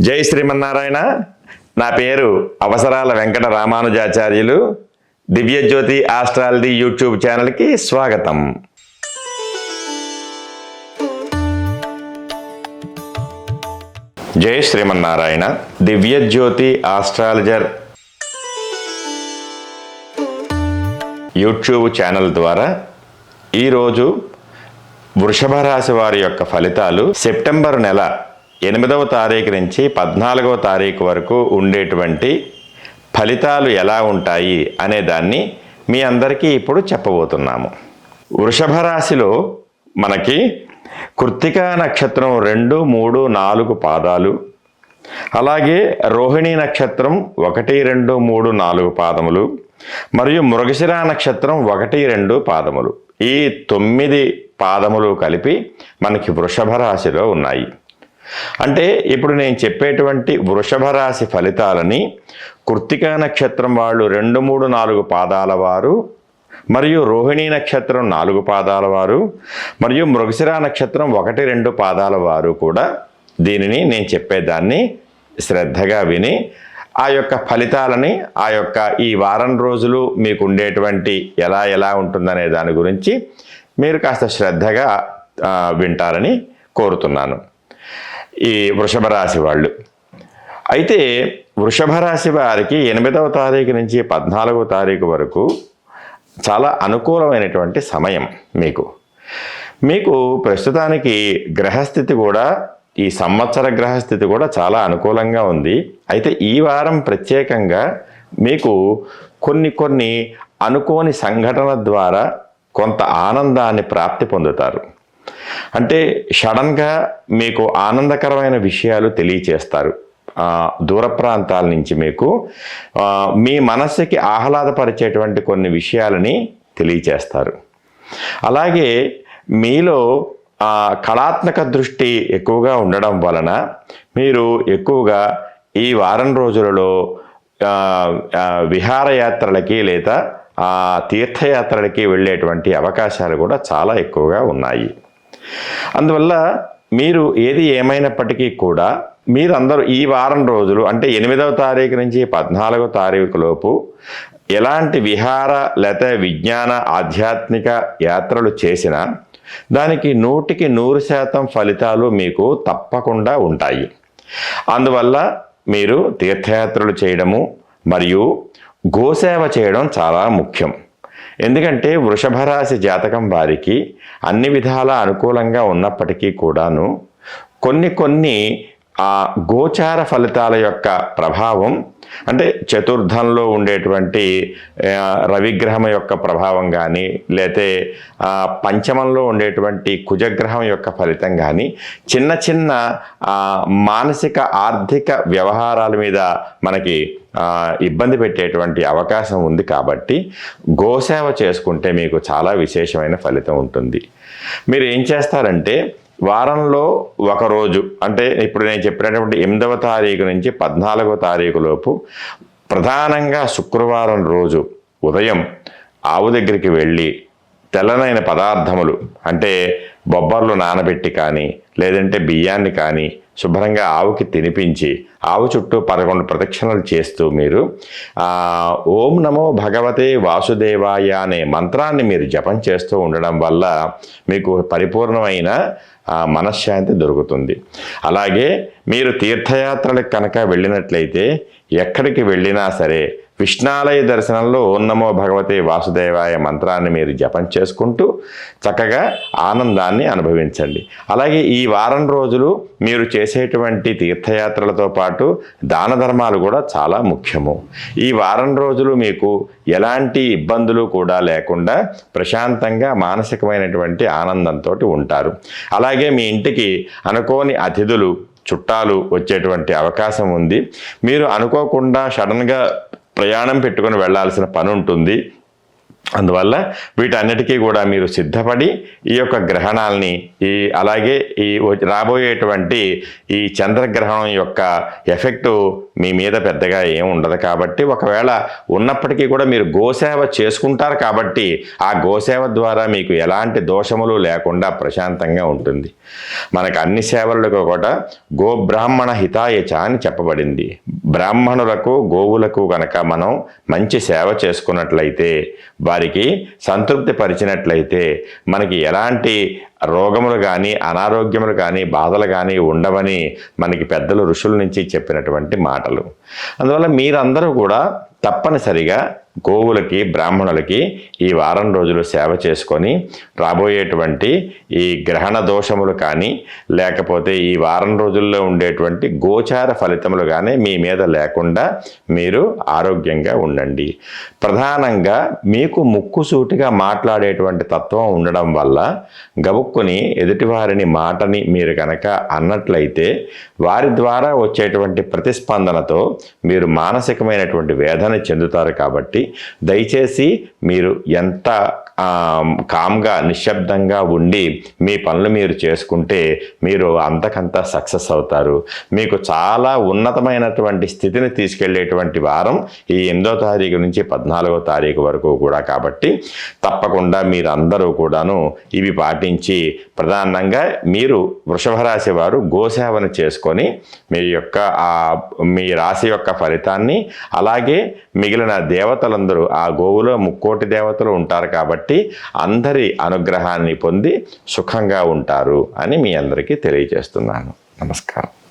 జై శ్రీమన్నారాయణ. నా పేరు అవసరాల వెంకట రామానుజాచార్యులు. దివ్యజ్యోతి ఆస్ట్రాలజీ యూట్యూబ్ ఛానల్కి స్వాగతం. జై Srimannarayana Divyajyothi astrologer YouTube channel ద్వారా ఈరోజు వృషభ రాశి వారి యొక్క ఫలితాలు సెప్టెంబర్ నెల ఎనిమిదవ తారీఖు నుంచి పద్నాలుగవ తారీఖు వరకు ఉండేటువంటి ఫలితాలు ఎలా ఉంటాయి అనే దాన్ని మీ అందరికీ ఇప్పుడు చెప్పబోతున్నాము. వృషభ రాశిలో మనకి కృత్తికా నక్షత్రం రెండు మూడు నాలుగు పాదాలు. అలాగే రోహిణి నక్షత్రం ఒకటి రెండు మూడు నాలుగు పాదములు. మరియు మృగశిర నక్షత్రం ఒకటి రెండు పాదములు. ఈ తొమ్మిది పాదములు కలిపి మనకి వృషభ రాశిలో ఉన్నాయి. అంటే ఇప్పుడు నేను చెప్పేటువంటి వృషభ రాశి ఫలితాలని కృత్తికా నక్షత్రం వాళ్ళు రెండు మూడు నాలుగు పాదాల వారు మరియు రోహిణీ నక్షత్రం నాలుగు పాదాల వారు మరియు మృగశిర నక్షత్రం ఒకటి రెండు పాదాల వారు కూడా దీనిని నేను చెప్పేదాన్ని శ్రద్ధగా విని ఆ యొక్క ఫలితాలని ఆ యొక్క ఈ వారం రోజులు మీకు ఉండేటువంటి ఎలా ఎలా ఉంటుందనే దాని గురించి మీరు కాస్త శ్రద్ధగా వింటారని కోరుతున్నాను. ఈ వృషభ రాశి వాళ్ళు. అయితే వృషభ రాశి వారికి ఎనిమిదవ తారీఖు నుంచి పద్నాలుగవ తారీఖు వరకు చాలా అనుకూలమైనటువంటి సమయం మీకు. మీకు ప్రస్తుతానికి గ్రహస్థితి కూడా ఈ సంవత్సర గ్రహస్థితి కూడా చాలా అనుకూలంగా ఉంది. అయితే ఈ వారం ప్రత్యేకంగా మీకు కొన్ని కొన్ని అనుకోని సంఘటన ద్వారా కొంత ఆనందాన్ని ప్రాప్తి పొందుతారు. అంటే సడన్గా మీకు ఆనందకరమైన విషయాలు తెలియచేస్తారు. దూర ప్రాంతాల నుంచి మీకు మీ మనస్సుకి ఆహ్లాదపరిచేటువంటి కొన్ని విషయాలని తెలియచేస్తారు. అలాగే మీలో కళాత్మక దృష్టి ఎక్కువగా ఉండడం వలన మీరు ఎక్కువగా ఈ వారం రోజులలో విహారయాత్రలకి లేదా తీర్థయాత్రలకి వెళ్ళేటువంటి అవకాశాలు కూడా చాలా ఎక్కువగా ఉన్నాయి. అందువల్ల మీరు ఏది ఏమైనప్పటికీ కూడా మీరందరూ ఈ వారం రోజులు అంటే ఎనిమిదవ తారీఖు నుంచి పద్నాలుగో తారీఖు లోపు ఎలాంటి విహార లేకపోతే విజ్ఞాన ఆధ్యాత్మిక యాత్రలు చేసినా దానికి నూటికి నూరు శాతం ఫలితాలు మీకు తప్పకుండా ఉంటాయి. అందువల్ల మీరు తీర్థయాత్రలు చేయడము మరియు గోసేవ చేయడం చాలా ముఖ్యం. ఎందుకంటే వృషభరాశి జాతకం వారికి అన్ని విధాల అనుకూలంగా ఉన్నప్పటికీ కూడాను కొన్ని కొన్ని ఆ గోచార ఫలితాల యొక్క ప్రభావం అంటే చతుర్థంలో ఉండేటువంటి రవిగ్రహం యొక్క ప్రభావం కానీ లేతే పంచమంలో ఉండేటువంటి కుజగ్రహం యొక్క ఫలితం కానీ చిన్న చిన్న మానసిక ఆర్థిక వ్యవహారాల మీద మనకి ఇబ్బంది పెట్టేటువంటి అవకాశం ఉంది కాబట్టి గోసేవ చేసుకుంటే మీకు చాలా విశేషమైన ఫలితం ఉంటుంది. మీరు ఏం చేస్తారంటే వారంలో ఒక రోజు అంటే ఇప్పుడు నేను చెప్పినటువంటి ఎనిమిదవ తారీఖు నుంచి పద్నాలుగవ తారీఖు లోపు ప్రధానంగా శుక్రవారం రోజు ఉదయం ఆవు దగ్గరికి వెళ్ళి తెల్లనైన పదార్థములు అంటే బొబ్బర్లు నానబెట్టి కానీ లేదంటే బియ్యాన్ని కానీ శుభ్రంగా ఆవుకి తినిపించి ఆవు చుట్టూ పదకొండు ప్రదక్షిణలు చేస్తూ మీరు ఓం నమో భగవతే వాసుదేవాయ అనే మంత్రాన్ని మీరు జపం చేస్తూ ఉండడం వల్ల మీకు పరిపూర్ణమైన మనశ్శాంతి దొరుకుతుంది. అలాగే మీరు తీర్థయాత్రలకు కనుక వెళ్ళినట్లయితే ఎక్కడికి వెళ్ళినా సరే విష్ణాలయ దర్శనంలో ఓన్నమో భగవతే వాసుదేవాయ మంత్రాన్ని మీరు జపం చేసుకుంటూ చక్కగా ఆనందాన్ని అనుభవించండి. అలాగే ఈ వారం రోజులు మీరు చేసేటువంటి తీర్థయాత్రలతో పాటు దాన ధర్మాలు కూడా చాలా ముఖ్యము. ఈ వారం రోజులు మీకు ఎలాంటి ఇబ్బందులు కూడా లేకుండా ప్రశాంతంగా మానసికమైనటువంటి ఆనందంతో ఉంటారు. అలాగే మీ ఇంటికి అనుకోని అతిథులు చుట్టాలు వచ్చేటువంటి అవకాశం ఉంది. మీరు అనుకోకుండా సడన్గా ప్రయాణం పెట్టుకొని వెళ్ళాల్సిన పని ఉంటుంది. అందువల్ల వీటన్నిటికీ కూడా మీరు సిద్ధపడి ఈ యొక్క గ్రహణాలని ఈ అలాగే ఈ రాబోయేటువంటి ఈ చంద్రగ్రహణం యొక్క ఎఫెక్టు మీ మీద పెద్దగా ఏం ఉండదు. కాబట్టి ఒకవేళ ఉన్నప్పటికీ కూడా మీరు గోసేవ చేసుకుంటారు కాబట్టి ఆ గోసేవ ద్వారా మీకు ఎలాంటి దోషములు లేకుండా ప్రశాంతంగా ఉంటుంది. మనకు అన్ని సేవలకు కూడా గోబ్రాహ్మణ హితాయచ అని చెప్పబడింది. బ్రాహ్మణులకు గోవులకు కనుక మనం మంచి సేవ చేసుకున్నట్లయితే వారికి సంతృప్తి పరిచినట్లయితే మనకి ఎలాంటి రోగములు కానీ అనారోగ్యములు కానీ బాధలు కానీ ఉండవని మనకి పెద్దలు ఋషుల నుంచి చెప్పినటువంటి మాటలు. అందువల్ల మీరందరూ కూడా తప్పనిసరిగా గోవులకి బ్రాహ్మణులకి ఈ వారం రోజులు సేవ చేసుకొని రాబోయేటువంటి ఈ గ్రహణ దోషములు కానీ లేకపోతే ఈ వారం రోజుల్లో ఉండేటువంటి గోచార ఫలితములు కానీ మీ మీద లేకుండా మీరు ఆరోగ్యంగా ఉండండి. ప్రధానంగా మీకు ముక్కుసూటిగా మాట్లాడేటువంటి తత్వం ఉండడం వల్ల గబుక్కుని ఎదుటివారిని మాటని మీరు కనుక అన్నట్లయితే వారి ద్వారా వచ్చేటువంటి ప్రతిస్పందనతో మీరు మానసికమైనటువంటి వేదన చెందుతారు కాబట్టి దయచేసి మీరు ఎంత కామ్గా నిశ్శబ్దంగా ఉండి మీ పనులు మీరు చేసుకుంటే మీరు అంతకంతా సక్సెస్ అవుతారు. మీకు చాలా ఉన్నతమైనటువంటి స్థితిని తీసుకెళ్ళేటువంటి వారం ఈ ఎనిమిదో తారీఖు నుంచి పద్నాలుగో తారీఖు వరకు కూడా. కాబట్టి తప్పకుండా మీరు అందరూ కూడాను ఇవి పాటించి ప్రధానంగా మీరు వృషభ రాశి వారు గోసేవను చేసుకొని మీ యొక్క ఆ మీ రాశి యొక్క ఫలితాన్ని అలాగే మిగిలిన దేవతలందరూ ఆ గోవులో ముక్కోటి దేవతలు ఉంటారు కాబట్టి కాబట్టి అందరి అనుగ్రహాన్ని పొంది సుఖంగా ఉంటారు అని మీ అందరికీ తెలియజేస్తున్నాను. నమస్కారం.